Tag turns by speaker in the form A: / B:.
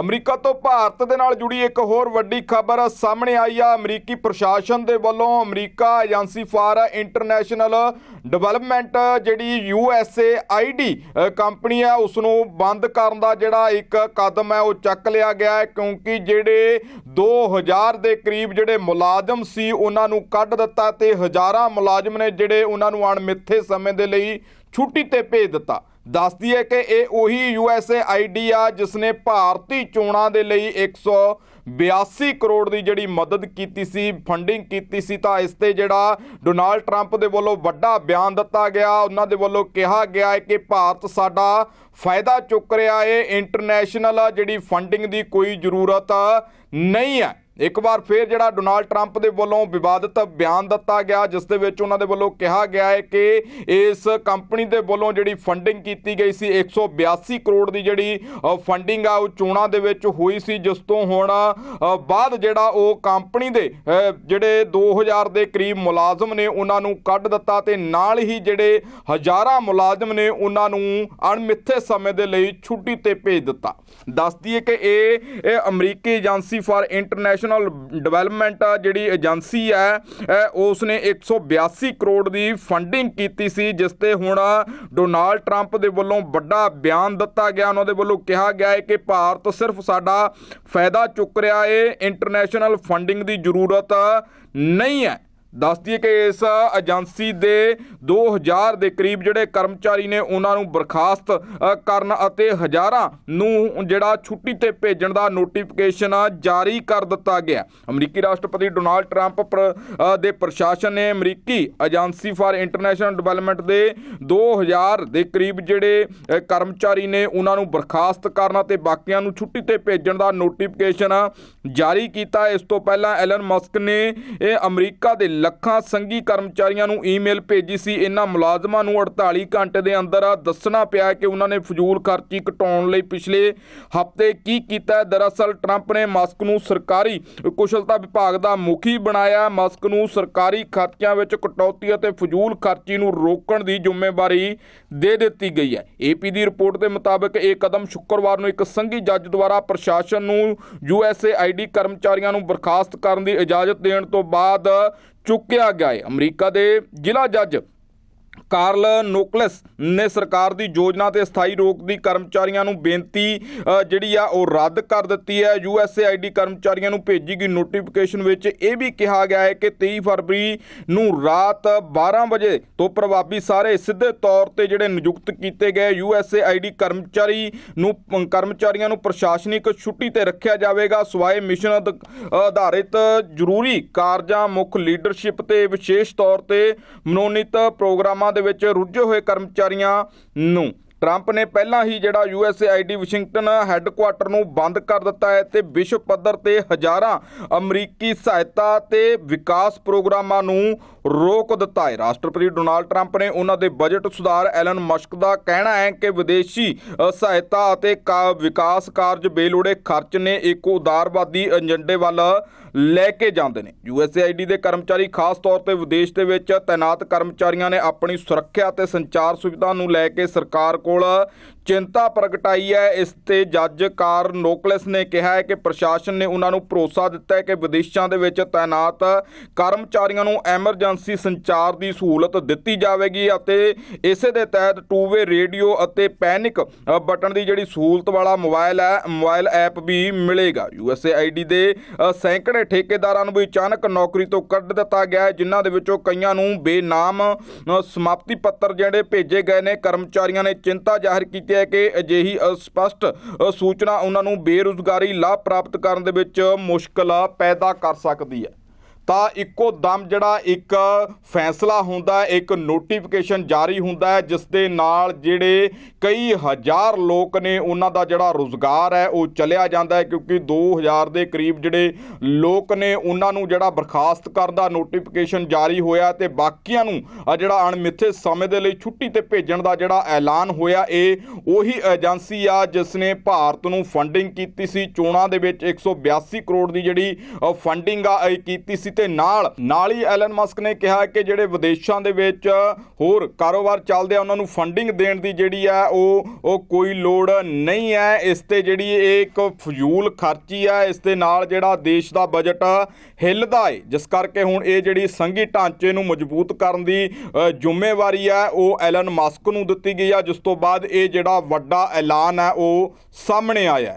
A: America ਤੋਂ ਭਾਰਤ ਦੇ ਨਾਲ ਜੁੜੀ ਇੱਕ ਹੋਰ ਵੱਡੀ ਖਬਰ ਸਾਹਮਣੇ ਆਈ ਆ। ਅਮਰੀਕੀ ਪ੍ਰਸ਼ਾਸਨ ਦੇ ਵੱਲੋਂ America agency for international development, ਜਿਹੜੀ U S A I D company ਹੈ ਉਸ ਨੂੰ ਬੰਦ ਕਰਨ ਦਾ ਜਿਹੜਾ ਇੱਕ ਕਦਮ ਹੈ, ਉਹ ਚੱਕ ਲਿਆ ਗਿਆ ਹੈ। ਕਿਉਂਕਿ ਜਿਹੜੇ 2000 ਦੇ ਕਰੀਬ ਜਿਹੜੇ ਮੁਲਾਜ਼ਮ ਸੀ, ਉਹਨਾਂ ਨੂੰ ਕੱਢ ਦਿੱਤਾ ਤੇ ਹਜ਼ਾਰਾਂ ਮੁਲਾਜ਼ਮ ਨੇ ਜਿਹੜੇ ਉਹਨਾਂ ਨੂੰ ਅਣਮਿੱਥੇ ਸਮੇਂ ਦੇ ਲਈ ਛੁੱਟੀ ਤੇ ਭੇਜ ਦਿੱਤਾ। ਦੱਸਦੀ ਹੈ ਕਿ ਇਹ ਉਹੀ ਯੂ ਐਸ ਏ ਆਈਡੀ ਆ ਜਿਸ ਨੇ ਭਾਰਤੀ ਚੋਣਾਂ ਦੇ ਲਈ 182 ਕਰੋੜ ਦੀ ਜਿਹੜੀ ਮਦਦ ਕੀਤੀ ਸੀ ਫੰਡਿੰਗ ਕੀਤੀ ਸੀ, ਤਾਂ ਇਸ ਤੇ ਜਿਹੜਾ ਡੋਨਾਲਡ ਟਰੰਪ ਦੇ ਵੱਲੋਂ ਵੱਡਾ ਬਿਆਨ ਦਿੱਤਾ ਗਿਆ, ਉਹਨਾਂ ਦੇ ਵੱਲੋਂ ਕਿਹਾ ਗਿਆ ਹੈ ਕਿ ਭਾਰਤ ਸਾਡਾ ਫਾਇਦਾ ਚੁੱਕ ਰਿਹਾ ਹੈ, ਇੰਟਰਨੈਸ਼ਨਲ ਜਿਹੜੀ ਫੰਡਿੰਗ ਦੀ ਕੋਈ ਜ਼ਰੂਰਤ ਨਹੀਂ ਹੈ। ਇੱਕ ਵਾਰ ਫੇਰ ਜਿਹੜਾ ਡੋਨਾਲਡ ਟਰੰਪ ਦੇ ਵੱਲੋਂ ਵਿਵਾਦਿਤ ਬਿਆਨ ਦਿੱਤਾ ਗਿਆ ਜਿਸ ਦੇ ਵਿੱਚ ਉਹਨਾਂ ਦੇ ਵੱਲੋਂ ਕਿਹਾ ਗਿਆ ਹੈ ਕਿ ਇਸ ਕੰਪਨੀ ਦੇ ਵੱਲੋਂ ਜਿਹੜੀ ਫੰਡਿੰਗ ਕੀਤੀ ਗਈ ਸੀ 182 ਕਰੋੜ ਦੀ ਜਿਹੜੀ ਫੰਡਿੰਗ ਆ ਉਹ ਚੋਣਾਂ ਦੇ ਵਿੱਚ ਹੋਈ ਸੀ ਜਿਸ ਤੋਂ ਹੁਣ ਬਾਅਦ ਜਿਹੜਾ ਉਹ ਕੰਪਨੀ ਦੇ ਅ, ਜਿਹੜੇ 2000 ਦੇ ਕਰੀਬ ਮੁਲਾਜ਼ਮ ਨੇ ਉਹਨਾਂ ਨੂੰ ਕੱਢ ਦਿੱਤਾ ਤੇ ਨਾਲ ਹੀ ਜਿਹੜੇ ਹਜ਼ਾਰਾਂ ਮੁਲਾਜ਼ਮ ਨੇ ਉਹਨਾਂ ਨੂੰ ਅਣਮਿੱਥੇ ਸਮੇਂ ਦੇ ਲਈ ਛੁੱਟੀ ਤੇ ਭੇਜ ਦਿੱਤਾ। ਦੱਸਦੀ ਹੈ ਕਿ ਇਹ ਅਮਰੀਕੀ ਏਜੰਸੀ ਫਾਰ ਇੰਟਰਨੈਸ਼ਨਲ ਡਿਵੈਲਪਮੈਂਟ ਜਿਹੜੀ ਏਜੰਸੀ ਹੈ ਉਸ ਨੇ 182 ਕਰੋੜ ਦੀ ਫੰਡਿੰਗ ਕੀਤੀ ਸੀ, ਜਿਸ ਤੇ ਹੁਣ ਡੋਨਾਲਡ ਟਰੰਪ ਦੇ ਵੱਲੋਂ ਵੱਡਾ ਬਿਆਨ ਦਿੱਤਾ ਗਿਆ। ਉਹਨਾਂ ਦੇ ਵੱਲੋਂ ਕਿਹਾ ਗਿਆ ਹੈ ਕਿ ਭਾਰਤ ਸਿਰਫ ਸਾਡਾ ਫਾਇਦਾ ਚੁੱਕ ਰਿਹਾ ਹੈ ਇੰਟਰਨੈਸ਼ਨਲ ਫੰਡਿੰਗ ਦੀ ਜ਼ਰੂਰਤ ਨਹੀਂ ਹੈ। ਦੱਸਦੀ ਹੈ ਕਿ ਇਸ ਏਜੰਸੀ ਦੇ 2000 ਦੇ ਕਰੀਬ ਜਿਹੜੇ ਕਰਮਚਾਰੀ ਨੇ ਉਹਨਾਂ ਨੂੰ ਬਰਖਾਸਤ ਕਰਨ ਅਤੇ ਹਜ਼ਾਰਾਂ ਨੂੰ ਜਿਹੜਾ ਛੁੱਟੀ ਤੇ ਭੇਜਣ ਦਾ ਨੋਟੀਫਿਕੇਸ਼ਨ ਜਾਰੀ ਕਰ ਦਿੱਤਾ ਗਿਆ। ਅਮਰੀਕੀ ਰਾਸ਼ਟਰਪਤੀ ਡੋਨਾਲਡ ਟਰੰਪ ਪ੍ਰ- ਦੇ ਪ੍ਰਸ਼ਾਸਨ ਨੇ ਅਮਰੀਕੀ ਏਜੰਸੀ ਫਾਰ ਇੰਟਰਨੈਸ਼ਨਲ ਡਿਵੈਲਪਮੈਂਟ ਦੇ 2000 ਦੇ ਕਰੀਬ ਜਿਹੜੇ ਕਰਮਚਾਰੀ ਨੇ ਉਹਨਾਂ ਨੂੰ ਬਰਖਾਸਤ ਕਰਨ ਅਤੇ ਬਾਕੀਆਂ ਨੂੰ ਛੁੱਟੀ ਤੇ ਭੇਜਣ ਦਾ ਨੋਟੀਫਿਕੇਸ਼ਨ ਜਾਰੀ ਕੀਤਾ। ਇਸ ਤੋਂ ਪਹਿਲਾਂ ਐਲਨ ਮਸਕ ਨੇ ਇਹ ਅਮਰੀਕਾ ਦੇ ਲੱਖਾਂ ਸੰਘੀ ਕਰਮਚਾਰੀਆਂ ਨੂੰ ਈਮੇਲ ਭੇਜੀ ਸੀ। ਇਹਨਾਂ ਮੁਲਾਜ਼ਮਾਂ ਨੂੰ 48 ਘੰਟੇ ਦੇ ਅੰਦਰ ਦੱਸਣਾ ਪਿਆ ਕਿ ਉਹਨਾਂ ਨੇ ਫਜ਼ੂਲ ਖਰਚੀ ਘਟਾਉਣ ਲਈ ਪਿਛਲੇ ਹਫ਼ਤੇ ਕੀ ਕੀਤਾ ਦਰਅਸਲ ਟਰੰਪ ਨੇ ਮਸਕ ਨੂੰ ਸਰਕਾਰੀ ਕੁਸ਼ਲਤਾ ਵਿਭਾਗ ਦਾ ਮੁਖੀ ਬਣਾਇਆ। ਮਸਕ ਨੂੰ ਸਰਕਾਰੀ ਖਰਚਿਆਂ ਵਿੱਚ ਕਟੌਤੀ ਅਤੇ ਫਜ਼ੂਲ ਖਰਚੀ ਨੂੰ ਰੋਕਣ ਦੀ ਜ਼ਿੰਮੇਵਾਰੀ ਦੇ ਦਿੱਤੀ ਗਈ ਹੈ। ਏਪੀ ਦੀ ਰਿਪੋਰਟ ਦੇ ਮੁਤਾਬਕ ਇਹ ਕਦਮ ਸ਼ੁੱਕਰਵਾਰ ਨੂੰ ਇੱਕ ਸੰਘੀ ਜੱਜ ਦੁਆਰਾ ਪ੍ਰਸ਼ਾਸਨ ਨੂੰ ਯੂਐਸਏ ਆਈਡੀ ਕਰਮਚਾਰੀਆਂ ਨੂੰ ਬਰਖਾਸਤ ਕਰਨ ਦੀ ਇਜਾਜ਼ਤ ਦੇਣ ਤੋਂ ਬਾਅਦ ਚੁੱਕਿਆ ਗਿਆ ਹੈ ਅਮਰੀਕਾ ਦੇ ਜ਼ਿਲ੍ਹਾ ਜੱਜ ਕਾਰਲ ਨੋਕਲਸ ਨੇ ਸਰਕਾਰ ਦੀ ਯੋਜਨਾ ਤੇ ਸਥਾਈ ਰੋਕ ਦੀ ਕਰਮਚਾਰੀਆਂ ਨੂੰ ਬੇਨਤੀ ਜਿਹੜੀ ਆ, ਉਹ ਰੱਦ ਕਰ ਦਿੱਤੀ ਹੈ। ਯੂਐਸਏਆਈਡੀ ਕਰਮਚਾਰੀਆਂ ਨੂੰ ਭੇਜੀ ਗਈ ਨੋਟੀਫਿਕੇਸ਼ਨ ਵਿੱਚ ਇਹ ਵੀ ਕਿਹਾ ਗਿਆ ਹੈ ਕਿ 23 ਫਰਵਰੀ ਨੂੰ ਰਾਤ 12 ਵਜੇ ਤੋਂ ਪ੍ਰਭਾਵੀ ਸਾਰੇ ਸਿੱਧੇ ਤੌਰ ਤੇ ਜਿਹੜੇ ਨਿਯੁਕਤ ਕੀਤੇ ਗਏ ਯੂਐਸਏਆਈਡੀ ਕਰਮਚਾਰੀ ਨੂੰ ਕਰਮਚਾਰੀਆਂ ਨੂੰ ਪ੍ਰਸ਼ਾਸਨਿਕ ਛੁੱਟੀ ਤੇ ਰੱਖਿਆ ਜਾਵੇਗਾ। ਸਵਾਏ ਮਿਸ਼ਨ ਅਧ- ਆਧਾਰਿਤ ਜ਼ਰੂਰੀ ਕਾਰਜਾਂ ਮੁੱਖ ਲੀਡਰਸ਼ਿਪ ਤੇ ਵਿਸ਼ੇਸ਼ ਤੌਰ ਤੇ ਮਨੋਨੀਤ ਪ੍ਰੋਗਰਾਮਾਂ ਦੇ ਵਿੱਚ ਰੁੱਝੇ ਹੋਏ ਕਰਮਚਾਰੀਆਂ ਨੂੰ ਟਰੰਪ ਨੇ ਪਹਿਲਾਂ ਹੀ ਜਿਹੜਾ ਯੂਐਸਏਆਈਡੀ ਵਾਸ਼ਿੰਗਟਨ ਹੈੱਡਕੁਆਟਰ ਨੂੰ ਬੰਦ ਕਰ ਦਿੱਤਾ ਹੈ ਤੇ ਵਿਸ਼ਵ ਪੱਧਰ ਤੇ ਹਜ਼ਾਰਾਂ ਅਮਰੀਕੀ ਸਹਾਇਤਾ ਤੇ ਵਿਕਾਸ ਪ੍ਰੋਗਰਾਮਾਂ ਨੂੰ ਰੋਕ ਦਿੱਤਾ ਹੈ। ਰਾਸ਼ਟਰਪਤੀ ਡੋਨਾਲਡ ਟਰੰਪ ਨੇ ਉਹਨਾਂ ਦੇ ਬਜਟ ਸੁਧਾਰ ਐਲਨ ਮਸਕ ਦਾ ਕਹਿਣਾ ਹੈ ਕਿ ਵਿਦੇਸ਼ੀ ਸਹਾਇਤਾ ਅਤੇ ਕਾ- ਵਿਕਾਸ ਕਾਰਜ ਬੇਲੋੜੇ ਖਰਚ ਨੇ ਇੱਕ ਉਦਾਰਵਾਦੀ ਏਜੰਡੇ ਵੱਲ ਲੈ ਕੇ ਜਾਂਦੇ ਨੇ। ਯੂਐਸਏਆਈਡੀ ਦੇ ਕਰਮਚਾਰੀ ਖਾਸ ਤੌਰ ਤੇ ਵਿਦੇਸ਼ ਦੇ ਵਿੱਚ ਤਾਇਨਾਤ ਕਰਮਚਾਰੀਆਂ ਨੇ ਆਪਣੀ ਸੁਰੱਖਿਆ ਤੇ ਸੰਚਾਰ ਸੁਵਿਧਾ ਨੂੰ ਲੈ ਕੇ ਸਰਕਾਰ ਕੋਲ ਚਿੰਤਾ ਪ੍ਰਗਟਾਈ ਹੈ। ਇਸ ਤੇ ਜੱਜ ਕਾਰ ਨੋਕਲਸ ਨੇ ਕਿਹਾ ਹੈ ਕਿ ਪ੍ਰਸ਼ਾਸਨ ਨੇ ਉਹਨਾਂ ਨੂੰ ਭਰੋਸਾ ਦਿੱਤਾ ਹੈ ਕਿ ਵਿਦੇਸ਼ਾਂ ਦੇ ਵਿੱਚ ਤਾਇਨਾਤ ਕਰਮਚਾਰੀਆਂ ਨੂੰ ਐਮਰਜੈਂਸੀ ਸੰਚਾਰ ਦੀ ਸਹੂਲਤ ਦਿੱਤੀ ਜਾਵੇਗੀ ਅਤੇ ਇਸੇ ਦੇ ਤਹਿਤ ਟੂ ਵੇ ਰੇਡੀਓ ਅਤੇ ਪੈਨਿਕ ਬਟਨ ਦੀ ਜਿਹੜੀ ਸਹੂਲਤ ਵਾਲਾ ਮੋਬਾਈਲ ਹੈ, ਮੋਬਾਈਲ ਐਪ ਵੀ ਮਿਲੇਗਾ। ਯੂਐਸਏਆਈਡੀ ਦੇ ਸੈਂਕੜੇ ਠੇਕੇਦਾਰਾਂ ਨੂੰ ਵੀ ਅਚਾਨਕ ਨੌਕਰੀ ਤੋਂ ਕੱਢ ਦਿੱਤਾ ਗਿਆ ਹੈ, ਜਿਨ੍ਹਾਂ ਦੇ ਵਿੱਚੋਂ ਕਈਆਂ ਨੂੰ ਬੇਨਾਮ ਸਮਾਪਤੀ ਪੱਤਰ ਜਿਹੜੇ ਭੇਜੇ ਗਏ ਨੇ। ਕਰਮਚਾਰੀਆਂ ਨੇ ਚਿੰਤਾ ਜ਼ਾਹਿਰ ਕੀਤੀ ਹੈ ਕਿ ਅਜਿਹੀ ਅਸਪਸ਼ਟ ਸੂਚਨਾ ਉਹਨਾਂ ਨੂੰ ਬੇਰੁਜ਼ਗਾਰੀ ਲਾਭ ਪ੍ਰਾਪਤ ਕਰਨ ਦੇ ਵਿੱਚ ਮੁਸ਼ਕਲ ਪੈਦਾ ਕਰ ਸਕਦੀ ਹੈ। ਤਾਂ ਇੱਕੋ ਦਮ ਜਿਹੜਾ ਇੱਕ ਫੈਸਲਾ ਹੁੰਦਾ ਇੱਕ ਨੋਟੀਫਿਕੇਸ਼ਨ ਜਾਰੀ ਹੁੰਦਾ ਹੈ, ਜਿਸ ਦੇ ਨਾਲ ਜਿਹੜੇ ਕਈ ਹਜ਼ਾਰ ਲੋਕ ਨੇ, ਉਹਨਾਂ ਦਾ ਜਿਹੜਾ ਰੋਜ਼ਗਾਰ ਹੈ, ਉਹ ਚਲਿਆ ਜਾਂਦਾ ਹੈ, ਕਿਉਂਕਿ 2000 ਦੇ ਕਰੀਬ ਜਿਹੜੇ ਲੋਕ ਨੇ, ਉਹਨਾਂ ਨੂੰ ਜਿਹੜਾ ਬਰਖਾਸਤ ਕਰਨ ਦਾ ਨੋਟੀਫਿਕੇਸ਼ਨ ਜਾਰੀ ਹੋਇਆ ਤੇ ਬਾਕੀਆਂ ਨੂੰ ਜਿਹੜਾ ਅਣਮਿੱਥੇ ਸਮੇਂ ਦੇ ਲਈ ਛੁੱਟੀ ਤੇ ਭੇਜਣ ਦਾ ਜਿਹੜਾ ਐਲਾਨ ਹੋਇਆ, ਇਹ ਉਹੀ ਏਜੰਸੀ ਆ, ਜਿਸ ਨੇ ਭਾਰਤ ਨੂੰ ਫੰਡਿੰਗ ਕੀਤੀ ਸੀ। ਚੋਣਾਂ ਦੇ ਵਿੱਚ 182 ਕਰੋੜ ਦੀ ਜਿਹੜੀ ਫੰਡਿੰਗ ਆ, ਇਹ ਕੀਤੀ ਸੀ। ਤੇ ਨਾਲ ਨਾਲ ਹੀ ਐਲਨ ਮਸਕ ਨੇ ਕਿਹਾ ਕਿ ਜਿਹੜੇ ਵਿਦੇਸ਼ਾਂ ਦੇ ਵਿੱਚ ਹੋਰ ਕਾਰੋਬਾਰ ਚੱਲਦੇ ਆ, ਉਹਨਾਂ ਨੂੰ ਫੰਡਿੰਗ ਦੇਣ ਦੀ ਜਿਹੜੀ ਹੈ ਉਹ ਉਹ ਕੋਈ ਲੋੜ ਨਹੀਂ ਹੈ। ਇਸ ਤੇ ਜਿਹੜੀ ਇਹ ਇੱਕ ਫਜ਼ੂਲ ਖਰਚੀ ਹੈ ਇਸ ਦੇ ਨਾਲ ਜਿਹੜਾ ਦੇਸ਼ ਦਾ ਬਜਟ ਹਿੱਲਦਾ ਏ, ਜਿਸ ਕਰਕੇ ਹੁਣ ਇਹ ਜਿਹੜੀ ਸੰਘੀ ਢਾਂਚੇ ਨੂੰ ਮਜ਼ਬੂਤ ਕਰਨ ਦੀ ਜ਼ਿੰਮੇਵਾਰੀ ਹੈ ਉਹ ਐਲਨ ਮਸਕ ਨੂੰ ਦਿੱਤੀ ਗਈ ਹੈ ਜਿਸ ਤੋਂ ਬਾਅਦ ਇਹ ਜਿਹੜਾ ਵੱਡਾ ਐਲਾਨ ਹੈ ਉਹ ਸਾਹਮਣੇ ਆਇਆ